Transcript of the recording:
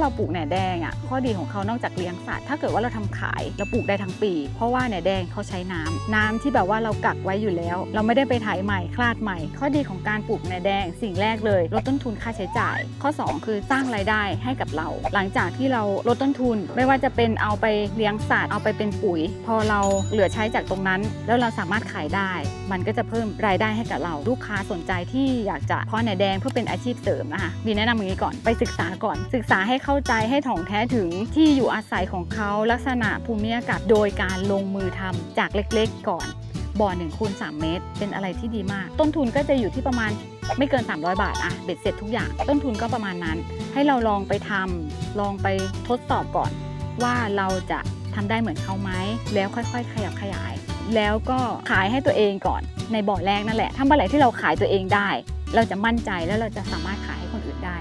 เราปลูกแหน่แดงอะข้อดีของเขานอกจากเลี้ยงสัตว์ถ้าเกิดว่าเราทำขายเราปลูกได้ทั้งปี เพราะว่าแหน่แดงเขาใช้น้ำน้ำที่แบบว่าเรากักไว้อยู่แล้ว เราไม่ได้ไปไถใหม่คลาดใหม่ ข้อดีของการปลูกแหน่แดง สิ่งแรกเลยลดต้นทุนค่าใช้จ่าย ข้อ 2 คือสร้างรายได้ให้กับเรา หลังจากที่เราลดต้นทุน ไม่ว่าจะเป็นเอาไปเลี้ยงสัตว์เอาไปเป็นปุ๋ย พอเราเหลือใช้จากตรงนั้น แล้วเราสามารถขายได้ มันก็จะเพิ่มรายได้ให้กับเราลูกค้าสนใจที่อยากจะเพาะแหนแดงเพื่อเป็นอาชีพเสริมนะคะมีแนะนำอย่างนี้ก่อนไปศึกษาก่อนศึกษาให้เข้าใจให้ถ่องแท้ถึงที่อยู่อาศัยของเขาลักษณะภูมิอากาศโดยการลงมือทำจากเล็กๆก่อน บ่อ1คูณ3เมตร เป็นอะไรที่ดีมาก ต้นทุนก็จะอยู่ที่ประมาณไม่เกิน 300 บาทอะเบ็ดเสร็จทุกอย่าง ต้นทุนก็ประมาณนั้น ให้เราลองไปทำลองไปทดสอบก่อน ว่าเราจะทำได้เหมือนเขาไหมแล้วค่อยๆ ขยับขยาย แล้วก็ขายให้ตัวเองก่อนในบ่อแรกนั่นแหละถ้าเมื่อไหร่ที่เราขายตัวเองได้ เราจะมั่นใจแล้วเราจะสามารถขายให้คนอื่นได้